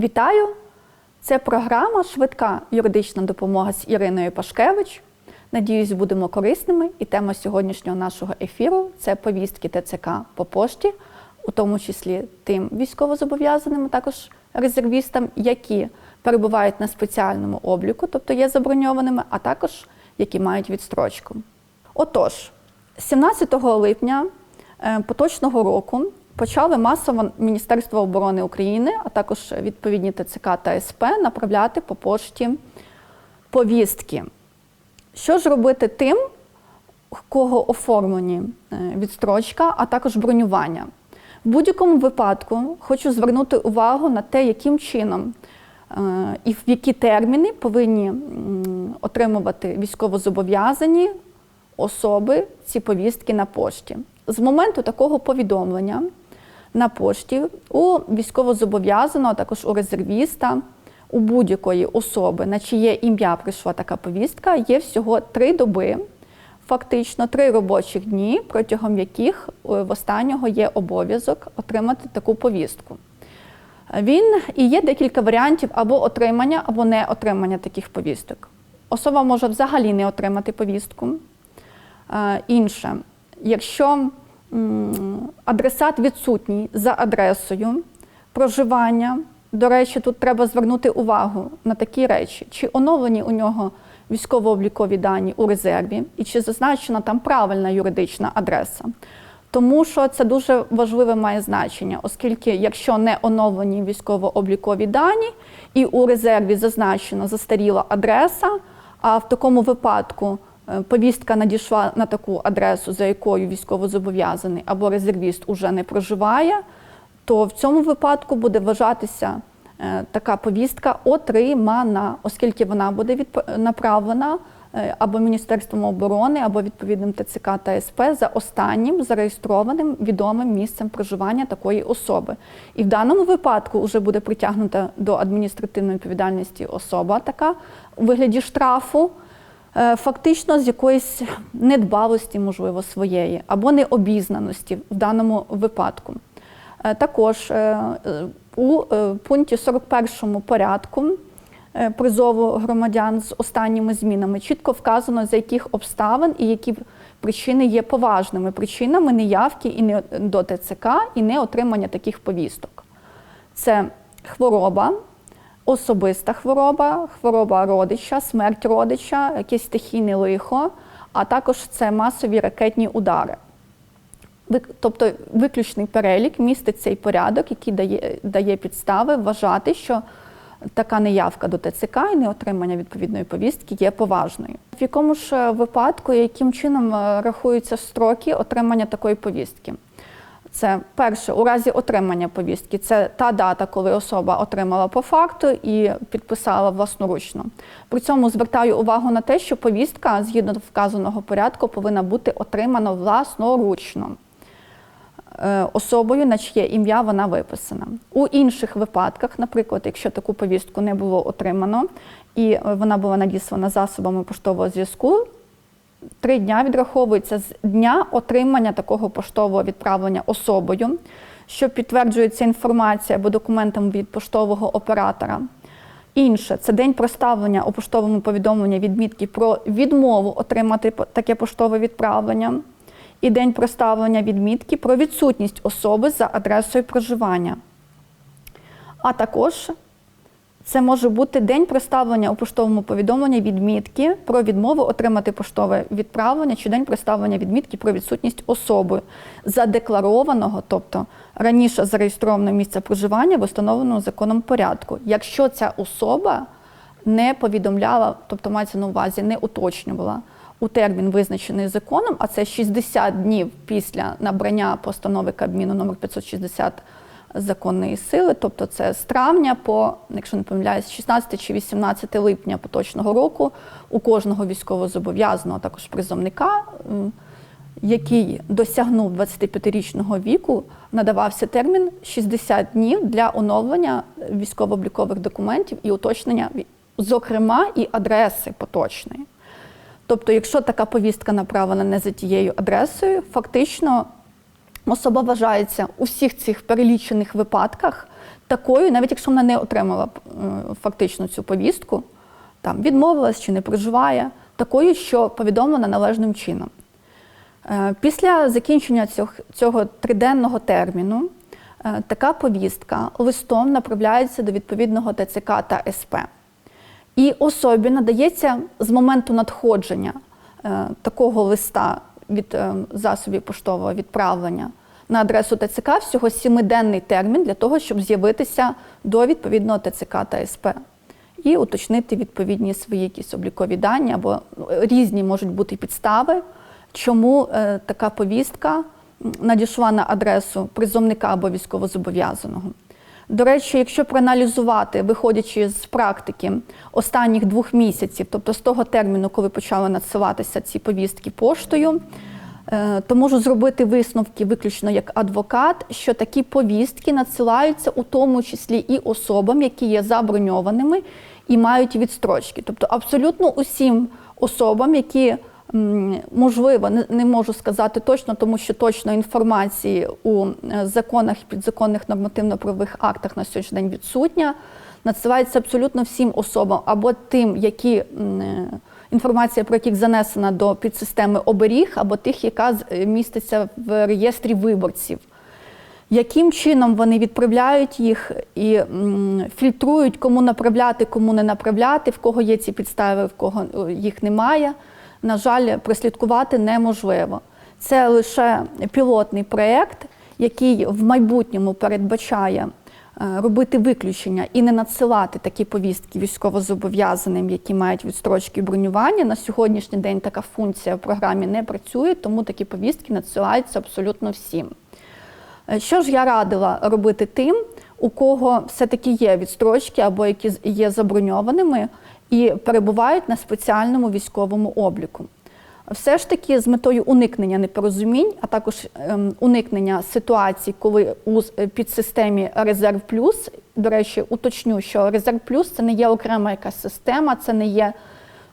Вітаю! Це програма Швидка юридична допомога з Іриною Пашкевич. Надіюсь, будемо корисними. І тема сьогоднішнього нашого ефіру це повістки ТЦК по пошті, у тому числі тим військовозобов'язаним, а також резервістам, які перебувають на спеціальному обліку, тобто є заброньованими, а також які мають відстрочку. Отож, 17 липня е, поточного року почали масово Міністерство оборони України, а також відповідні ТЦК та СП направляти по пошті повістки. Що ж робити тим, кого оформлені е, відстрочка, а також бронювання? В будь-якому випадку хочу звернути увагу на те, яким чином е, і в які терміни повинні отримувати військовозобов'язані особи ці повістки на пошті. З моменту такого повідомлення на пошті у військовозобов'язаного, також у резервіста, у будь-якої особи, на чиє ім'я прийшла така повістка, є всього три доби, фактично три робочих дні, протягом яких е, в останнього є обов'язок отримати таку повістку. Він і є декілька варіантів або отримання, або не отримання таких повісток. Особа може взагалі не отримати повістку. Е, Інше, якщо адресат відсутній за адресою проживання, до речі, тут треба звернути увагу на такі речі, чи оновлені у нього військово-облікові дані у резерві, і чи зазначена там правильна юридична адреса. Тому що це дуже важливе має значення, оскільки якщо не оновлені військово-облікові дані і у резерві зазначена застаріла адреса, а в такому випадку повістка надійшла на таку адресу, за якою військовозобов'язаний або резервіст уже не проживає, то в цьому випадку буде вважатися е, така повістка отримана, оскільки вона буде направлена е, або Міністерством оборони, або відповідним ТЦК та СП за останнім зареєстрованим відомим місцем проживання такої особи. І в даному випадку вже буде притягнута до адміністративної відповідальності особа така у вигляді штрафу. Е, Фактично з якоїсь недбалості, можливо, своєї або необізнаності в даному випадку. Е, Також е, у пункті 41 порядку призову громадян з останніми змінами чітко вказано, за яких обставин і які причини є поважними причинами неявки і не до ТЦК і не отримання таких повісток. Це хвороба, особиста хвороба, хвороба родича, смерть родича, якесь стихійне лихо, а також це масові ракетні удари. Тобто виключний перелік містить цей порядок, який дає, дає підстави вважати, що така неявка до ТЦК і неотримання відповідної повістки є поважною. В якому ж е, випадку, яким чином е, рахуються строки отримання такої повістки? Це перше, у разі отримання повістки, це та дата, коли особа отримала по факту і підписала власноручно. При цьому звертаю увагу на те, що повістка згідно вказаного порядку повинна бути отримана власноручно е, особою, на чиє ім'я вона виписана. У інших випадках, наприклад, якщо таку повістку не було отримано і е, вона була надіслана засобами поштового зв'язку, три дня відраховується з дня отримання такого поштового відправлення особою, що підтверджується інформація або документом від поштового оператора. Інше це день проставлення у поштовому повідомленні відмітки про відмову отримати таке поштове відправлення, і день проставлення відмітки про відсутність особи за адресою проживання. А також це може бути день проставлення у поштовому повідомленні відмітки про відмову отримати поштове відправлення чи день проставлення відмітки про відсутність особи задекларованого, тобто раніше зареєстрованого місця проживання в установленому законом порядку. Якщо ця особа не повідомляла, тобто мається на увазі, не уточнювала у термін, визначений законом, а це 60 днів після набрання постанови Кабміну номер 560 законної сили, тобто це з травня по, якщо не помиляюсь, 16 чи 18 липня поточного року у кожного військовозобов'язаного, а також призовника, який досягнув 25-річного віку, надавався термін 60 днів для оновлення військово-облікових документів і уточнення, зокрема, і адреси поточної. Тобто, якщо така повістка направлена не за тією адресою, фактично особа вважається у всіх цих перелічених випадках такою, навіть якщо вона не отримала е, фактично цю повістку, там відмовилась чи не проживає, такою, що повідомлена належним чином. Е, Після закінчення цього, цього триденного терміну е, така повістка листом направляється до відповідного ТЦК та СП. І особі надається з моменту надходження такого листа від е, засобів поштового відправлення на адресу ТЦК всього сімиденний термін для того, щоб з'явитися до відповідного ТЦК та СП і уточнити відповідні свої якісь облікові дані або ну, різні можуть бути підстави, чому е, така повістка надійшла на адресу призовника або військовозобов'язаного. До речі, якщо проаналізувати, виходячи з практики останніх двох місяців, тобто з того терміну, коли почали надсилатися ці повістки поштою, е, то можу зробити висновки виключно як адвокат, що такі повістки надсилаються у тому числі і особам, які є заброньованими і мають відстрочки. Тобто абсолютно усім особам, які можливо, не, можу сказати точно, тому що точно інформації у е, законах і підзаконних нормативно-правових актах на сьогоднішній день відсутня. Надсилається абсолютно всім особам або тим, які е, інформація про яких занесена до підсистеми оберіг, або тих, яка е, міститься в реєстрі виборців яким чином вони відправляють їх і фільтрують, кому направляти, кому не направляти, в кого є ці підстави, в кого їх немає. На жаль, прослідкувати неможливо. Це лише пілотний проєкт, який в майбутньому передбачає е, робити виключення і не надсилати такі повістки військовозобов'язаним, які мають відстрочки бронювання. На сьогоднішній день така функція в програмі не працює, тому такі повістки надсилаються абсолютно всім. Е, Що ж я радила робити тим, у кого все-таки є відстрочки або які є заброньованими і перебувають на спеціальному військовому обліку? Все ж таки з метою уникнення непорозумінь, а також ем, уникнення ситуацій, коли у е, підсистемі Резерв Плюс, до речі, уточню, що Резерв Плюс це не є окрема якась система, це не є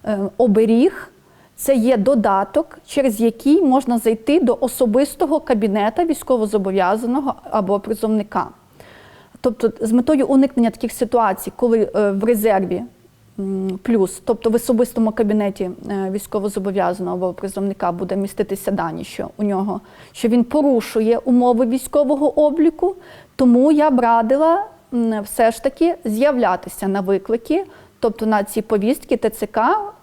е, оберіг, це є додаток, через який можна зайти до особистого кабінета військовозобов'язаного або призовника. Тобто, з метою уникнення таких ситуацій, коли е, в резерві плюс, тобто в особистому кабінеті е, військовозобов'язаного призовника буде міститися дані, що у нього що він порушує умови військового обліку, тому я б радила все ж таки з'являтися на виклики, тобто на ці повістки ТЦК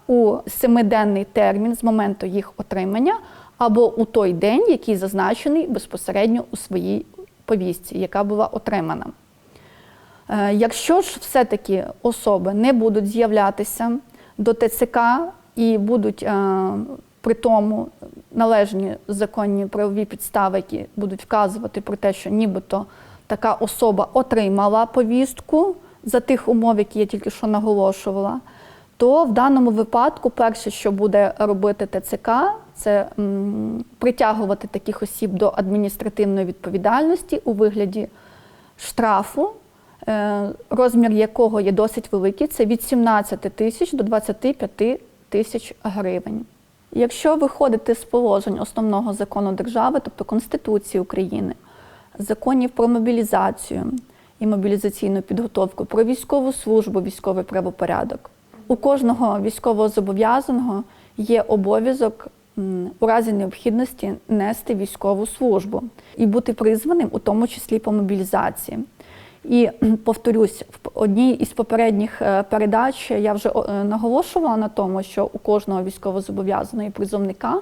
у семиденний термін з моменту їх отримання, або у той день, який зазначений безпосередньо у своїй повістці, яка була отримана. Е, Якщо ж все-таки особи не будуть з'являтися до ТЦК і будуть е, при тому належні законні правові підстави, які будуть вказувати про те, що нібито така особа отримала повістку за тих умов, які я тільки що наголошувала, то в даному випадку перше, що буде робити ТЦК, це притягувати таких осіб до адміністративної відповідальності у вигляді штрафу, розмір якого є досить великий, це від 17 тисяч до 25 тисяч гривень. Якщо виходити з положень основного закону держави, тобто Конституції України, законів про мобілізацію і мобілізаційну підготовку, про військову службу, військовий правопорядок, у кожного військового зобов'язаного є обов'язок у разі необхідності нести військову службу і бути призваним, у тому числі по мобілізації. І повторюсь, в одній із попередніх е, передач я вже е, наголошувала на тому, що у кожного військовозобов'язаного і призовника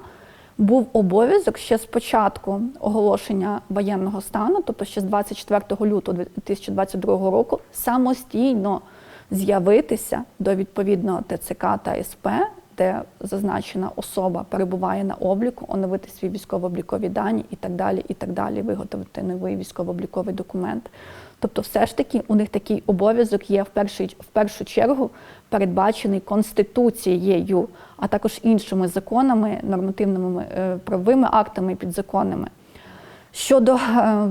був обов'язок ще з початку оголошення воєнного стану, тобто ще з 24 лютого 2022 року, самостійно з'явитися до відповідного ТЦК та СП, де зазначена особа перебуває на обліку, оновити свій військово-облікові дані і так далі, і так далі, виготовити новий військово-обліковий документ. Тобто, все ж таки у них такий обов'язок є в першу, в першу чергу передбачений Конституцією, а також іншими законами, нормативними е, правовими актами і підзаконними. Щодо е,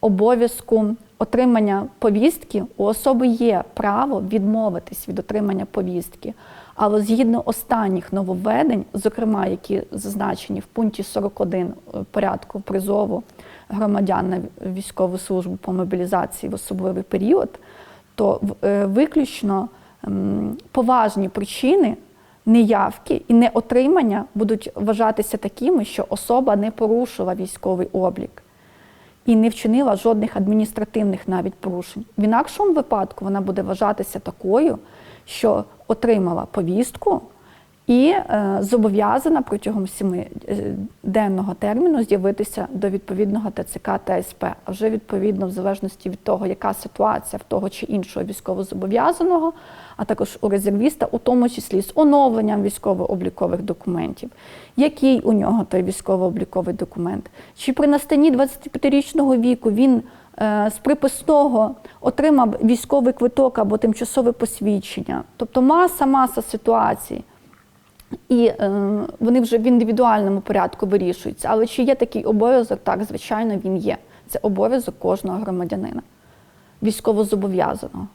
обов'язку отримання повістки, у особи є право відмовитись від отримання повістки. Але згідно останніх нововведень, зокрема, які зазначені в пункті 41 порядку призову громадян на військову службу по мобілізації в особливий період, то е, виключно поважні причини неявки і неотримання будуть вважатися такими, що особа не порушила військовий облік і не вчинила жодних адміністративних навіть порушень. В інакшому випадку вона буде вважатися такою, що отримала повістку і е, зобов'язана протягом семи е, терміну з'явитися до відповідного ТЦК та СП. А вже відповідно, в залежності від того, яка ситуація в того чи іншого військовозобов'язаного, а також у резервіста, у тому числі з оновленням військово-облікових документів, який у нього той військово-обліковий документ, чи при настанні 25-річного віку він з приписного отримав військовий квиток або тимчасове посвідчення, тобто маса, маса ситуацій. І е, вони вже в індивідуальному порядку вирішуються. Але чи є такий обов'язок? Так, звичайно, він є. Це обов'язок кожного громадянина, військовозобов'язаного.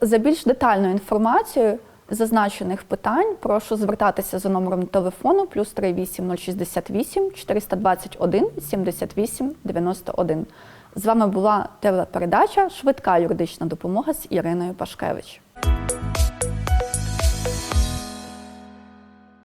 За більш детальною інформацією зазначених питань прошу звертатися за номером телефону плюс 38 068 421 78 91. З вами була телепередача Швидка юридична допомога з Іриною Пашкевич.